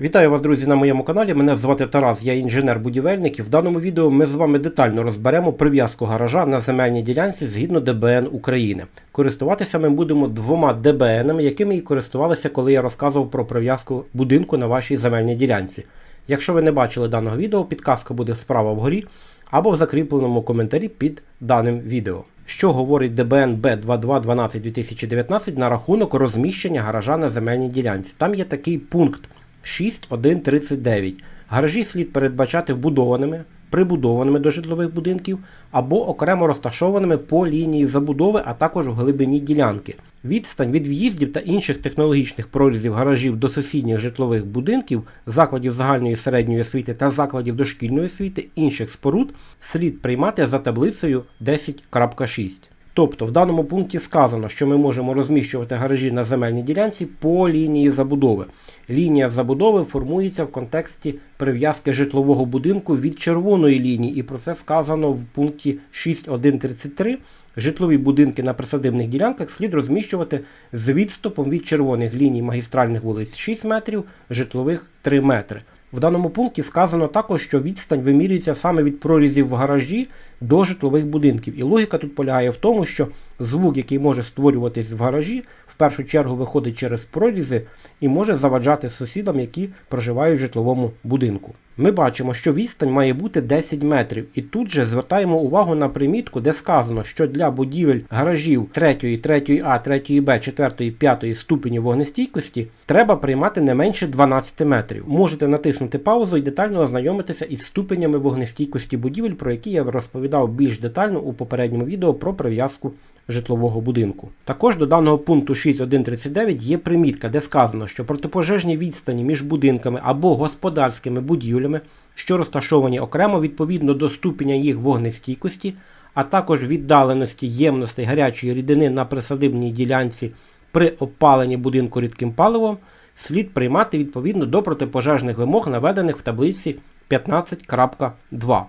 Вітаю вас, друзі, на моєму каналі. Мене звати Тарас, я інженер-будівельник. І в даному відео ми з вами детально розберемо прив'язку гаража на земельній ділянці згідно ДБН України. Користуватися ми будемо двома ДБНами, якими і користувалися, коли я розказував про прив'язку будинку на вашій земельній ділянці. Якщо ви не бачили даного відео, підказка буде справа вгорі або в закріпленому коментарі під даним відео. Що говорить ДБН Б2212 2019 на рахунок розміщення гаража на земельній ділянці? Там є такий пункт 6.1.39. Гаражі слід передбачати вбудованими, прибудованими до житлових будинків або окремо розташованими по лінії забудови, а також в глибині ділянки. Відстань від в'їздів та інших технологічних прорізів гаражів до сусідніх житлових будинків, закладів загальної середньої освіти та закладів дошкільної освіти інших споруд слід приймати за таблицею 10.6. Тобто в даному пункті сказано, що ми можемо розміщувати гаражі на земельній ділянці по лінії забудови. Лінія забудови формується в контексті прив'язки житлового будинку від червоної лінії, і про це сказано в пункті 6.1.33. Житлові будинки на присадибних ділянках слід розміщувати з відступом від червоних ліній магістральних вулиць 6 метрів, житлових 3 метри. В даному пункті сказано також, що відстань вимірюється саме від прорізів в гаражі до житлових будинків. І логіка тут полягає в тому, що звук, який може створюватись в гаражі, в першу чергу виходить через прорізи і може заваджати сусідам, які проживають в житловому будинку. Ми бачимо, що відстань має бути 10 метрів, і тут же звертаємо увагу на примітку, де сказано, що для будівель гаражів 3, 3 А, 3 Б, 4, 5 ступені вогнестійкості треба приймати не менше 12 метрів. Можете натиснути паузу і детально ознайомитися із ступенями вогнестійкості будівель, про які я розповідав більш детально у попередньому відео про прив'язку житлового будинку. Також до даного пункту 6.1.39 є примітка, де сказано, що протипожежні відстані між будинками або господарськими будівлями, що розташовані окремо відповідно до ступеня їх вогнестійкості, а також віддаленості ємностей гарячої рідини на присадибній ділянці при опаленні будинку рідким паливом, слід приймати відповідно до протипожежних вимог, наведених в таблиці 15.2.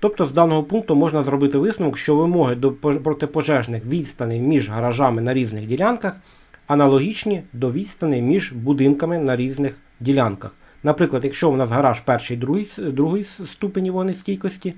Тобто з даного пункту можна зробити висновок, що вимоги до протипожежних відстаней між гаражами на різних ділянках аналогічні до відстаней між будинками на різних ділянках. Наприклад, якщо у нас гараж перший другий, другий ступені вогнестійкості,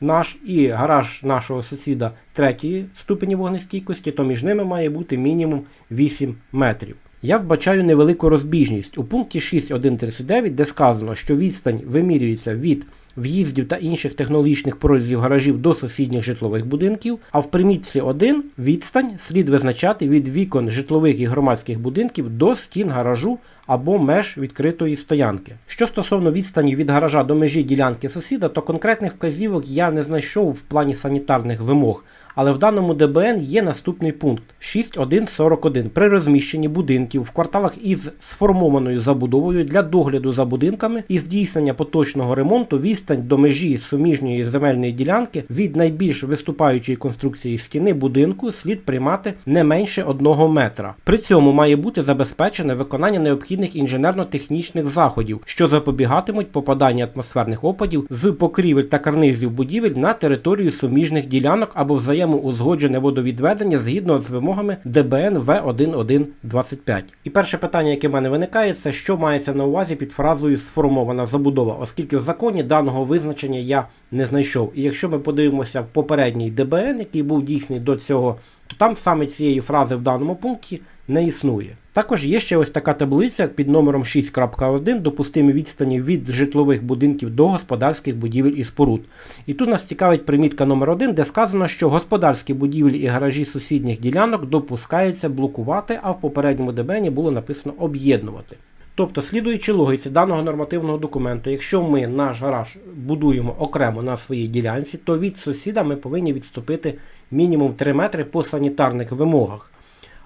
наш і гараж нашого сусіда третьої ступені вогнестійкості, то між ними має бути мінімум 8 метрів. Я вбачаю невелику розбіжність у пункті 6.1.39, де сказано, що відстань вимірюється від в'їздів та інших технологічних прорізів гаражів до сусідніх житлових будинків, а в примітці 1 відстань слід визначати від вікон житлових і громадських будинків до стін гаражу або меж відкритої стоянки. Що стосовно відстані від гаража до межі ділянки сусіда, то конкретних вказівок я не знайшов в плані санітарних вимог. Але в даному ДБН є наступний пункт 6.1.41. При розміщенні будинків в кварталах із сформованою забудовою для догляду за будинками і здійснення поточного ремонту відстань до межі суміжньої земельної ділянки від найбільш виступаючої конструкції стіни будинку слід приймати не менше 1 метра. При цьому має бути забезпечене виконання необхідних інженерно-технічних заходів, що запобігатимуть попаданню атмосферних опадів з покрівель та карнизів будівель на територію суміжних ділянок або взаємно узгоджене водовідведення згідно з вимогами ДБН В1125. І перше питання, яке в мене виникає, це що мається на увазі під фразою сформована забудова, оскільки в законі даного визначення я не знайшов. І якщо ми подивимося попередній ДБН, який був дійсний до цього, то там саме цієї фрази в даному пункті не існує. Також є ще ось така таблиця під номером 6.1 допустимі відстані від житлових будинків до господарських будівель і споруд. І тут нас цікавить примітка номер 1 де сказано, що господарські будівлі і гаражі сусідніх ділянок допускаються блокувати, а в попередньому ДБНі було написано об'єднувати. Тобто, слідуючи логіці даного нормативного документу, якщо ми наш гараж будуємо окремо на своїй ділянці, то від сусіда ми повинні відступити мінімум 3 метри по санітарних вимогах.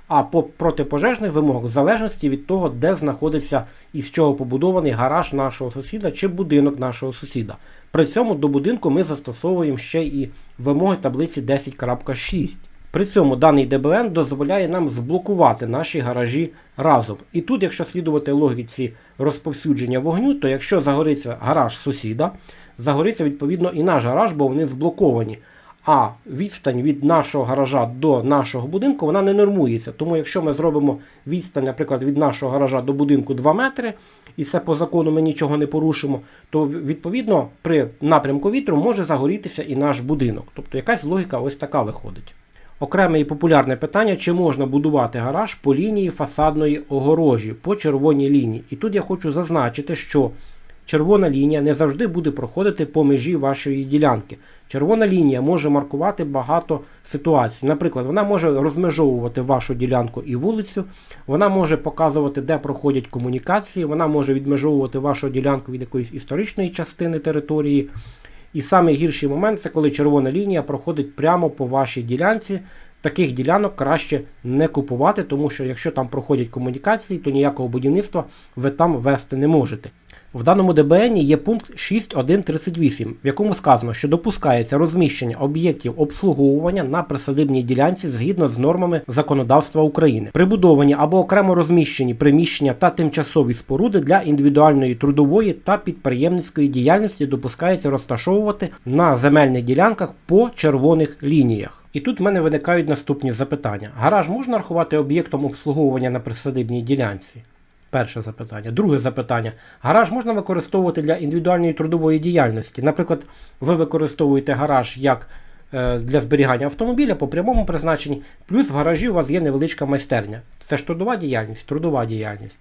А по протипожежних вимогах, в залежності від того, де знаходиться і з чого побудований гараж нашого сусіда чи будинок нашого сусіда. При цьому до будинку ми застосовуємо ще і вимоги таблиці 10.6. При цьому даний ДБН дозволяє нам зблокувати наші гаражі разом. І тут, якщо слідувати логіці розповсюдження вогню, то якщо загориться гараж сусіда, загориться відповідно і наш гараж, бо вони зблоковані. А відстань від нашого гаража до нашого будинку вона не нормується. Тому якщо ми зробимо відстань, наприклад, від нашого гаража до будинку 2 метри, і це по закону ми нічого не порушимо, то відповідно при напрямку вітру може загорітися і наш будинок. Тобто якась логіка ось така виходить. Окреме і популярне питання, чи можна будувати гараж по лінії фасадної огорожі, по червоній лінії. І тут я хочу зазначити, що червона лінія не завжди буде проходити по межі вашої ділянки. Червона лінія може маркувати багато ситуацій. Наприклад, вона може розмежовувати вашу ділянку і вулицю, вона може показувати, де проходять комунікації, вона може відмежовувати вашу ділянку від якоїсь історичної частини території. І найгірший момент це коли червона лінія проходить прямо по вашій ділянці. Таких ділянок краще не купувати, тому що якщо там проходять комунікації, то ніякого будівництва ви там вести не можете. В даному ДБН є пункт 6.1.38, в якому сказано, що допускається розміщення об'єктів обслуговування на присадибній ділянці згідно з нормами законодавства України, прибудовані або окремо розміщені приміщення та тимчасові споруди для індивідуальної трудової та підприємницької діяльності допускається розташовувати на земельних ділянках по червоних лініях. І тут в мене виникають наступні запитання: гараж можна рахувати об'єктом обслуговування на присадибній ділянці? Перше запитання. Друге запитання. Гараж можна використовувати для індивідуальної трудової діяльності. Наприклад, ви використовуєте гараж як е, для зберігання автомобіля по прямому призначенні, плюс в гаражі у вас є невеличка майстерня. Це ж трудова діяльність, трудова діяльність.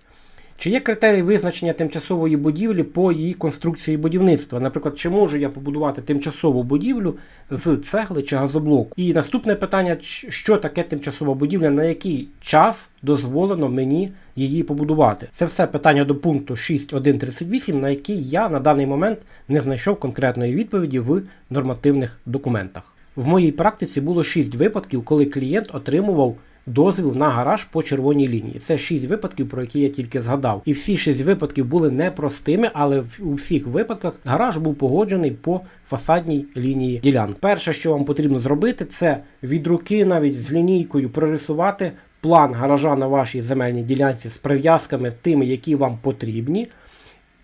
Чи є критерії визначення тимчасової будівлі по її конструкції будівництва? Наприклад, чи можу я побудувати тимчасову будівлю з цегли чи газоблоку? І наступне питання: що таке тимчасова будівля, на який час дозволено мені її побудувати? Це все питання до пункту 6.1.38, на який я на даний момент не знайшов конкретної відповіді в нормативних документах. В моїй практиці було 6 випадків, коли клієнт отримував дозвіл на гараж по червоній лінії. Це 6 випадків, про які я тільки згадав. І всі 6 випадків були непростими, але у всіх випадках гараж був погоджений по фасадній лінії ділянки. Перше, що вам потрібно зробити, це від руки навіть з лінійкою прорисувати план гаража на вашій земельній ділянці з прив'язками тими, які вам потрібні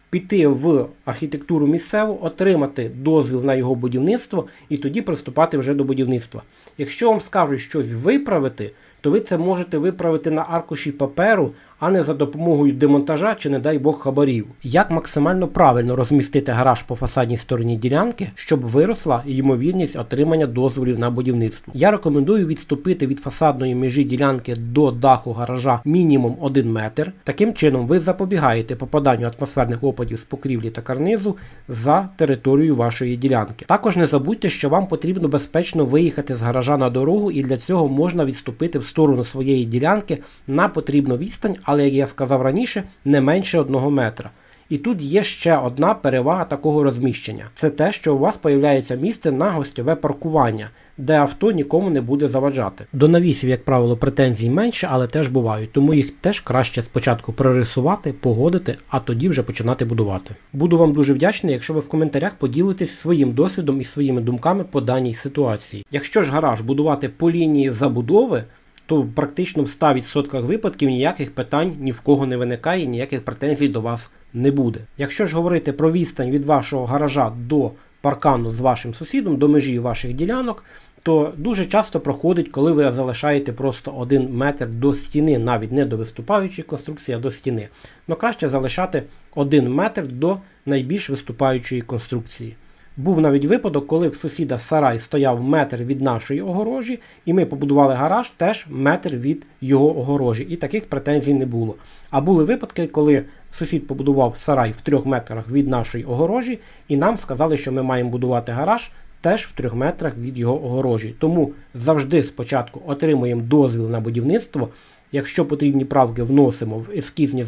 піти в архітектуру місцеву, отримати дозвіл на його будівництво і тоді приступати вже до будівництва. Якщо вам скажуть щось виправити, то ви це можете виправити на аркуші паперу, а не за допомогою демонтажа чи, не дай Бог, хабарів. Як максимально правильно розмістити гараж по фасадній стороні ділянки, щоб виросла ймовірність отримання дозволів на будівництво. Я рекомендую відступити від фасадної межі ділянки до даху гаража мінімум 1 метр. Таким чином, ви запобігаєте попаданню атмосферних опадів з покрівлі та карнизу за територію вашої ділянки. Також не забудьте, що вам потрібно безпечно виїхати з гаража на дорогу, і для цього можна відступити в сторону своєї ділянки на потрібну відстань але, як я сказав раніше, не менше одного метра. І тут є ще одна перевага такого розміщення: це те, що у вас появляється місце на гостьове паркування, де авто нікому не буде заважати. До навісів, як правило, претензій менше, але теж бувають, тому їх теж краще спочатку прорисувати, погодити, а тоді вже починати будувати. Буду вам дуже вдячний, якщо ви в коментарях поділитесь своїм досвідом і своїми думками по даній ситуації. Якщо ж гараж будувати по лінії забудови то практично в 100% випадків ніяких питань ні в кого не виникає, ніяких претензій до вас не буде. Якщо ж говорити про відстань від вашого гаража до паркану з вашим сусідом, до межі ваших ділянок, то дуже часто проходить, коли ви залишаєте просто один метр до стіни, навіть не до виступаючої конструкції, а до стіни. Но краще залишати один метр до найбільш виступаючої конструкції. Був навіть випадок, коли в сусіда сарай стояв метр від нашої огорожі, і ми побудували гараж теж метр від його огорожі. І таких претензій не було. А були випадки, коли сусід побудував сарай в трьох метрах від нашої огорожі, і нам сказали, що ми маємо будувати гараж теж в трьох метрах від його огорожі. Тому завжди спочатку отримуємо дозвіл на будівництво. Якщо потрібні правки вносимо в ескізні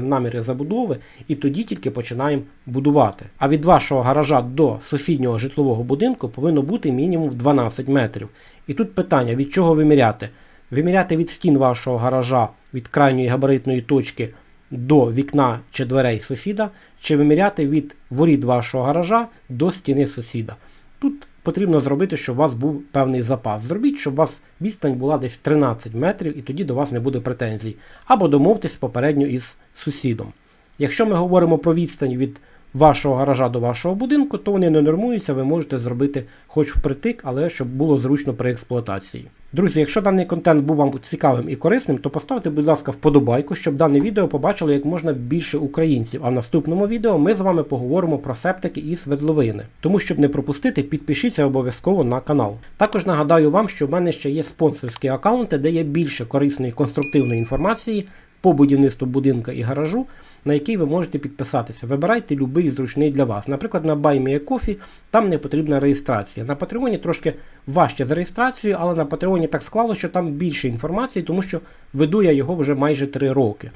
наміри забудови, і тоді тільки починаємо будувати. А від вашого гаража до сусіднього житлового будинку повинно бути мінімум 12 метрів. І тут питання, від чого виміряти? Виміряти від стін вашого гаража від крайньої габаритної точки до вікна чи дверей сусіда, чи виміряти від воріт вашого гаража до стіни сусіда. Тут потрібно зробити, щоб у вас був певний запас. Зробіть, щоб у вас відстань була десь 13 метрів, і тоді до вас не буде претензій. Або домовтесь попередньо із сусідом. Якщо ми говоримо про відстань від вашого гаража до вашого будинку, то вони не нормуються, ви можете зробити хоч впритик, але щоб було зручно при експлуатації. Друзі, якщо даний контент був вам цікавим і корисним, то поставте, будь ласка, вподобайку, щоб дане відео побачило як можна більше українців. А в наступному відео ми з вами поговоримо про септики і свердловини. Тому, щоб не пропустити, підпишіться обов'язково на канал. Також нагадаю вам, що в мене ще є спонсорські аккаунти, де є більше корисної конструктивної інформації по будівництву будинка і гаражу, на який ви можете підписатися. Вибирайте будь-який зручний для вас. Наприклад, на BuyMeACoffee там не потрібна реєстрація. На Patreon трошки важче з реєстрацією, але на Patreon так склало, що там більше інформації, тому що веду я його вже майже 3 роки.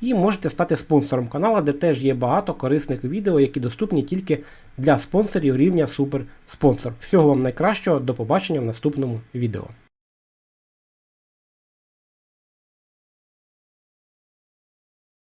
І можете стати спонсором каналу, де теж є багато корисних відео, які доступні тільки для спонсорів рівня суперспонсор. Всього вам найкращого, до побачення в наступному відео.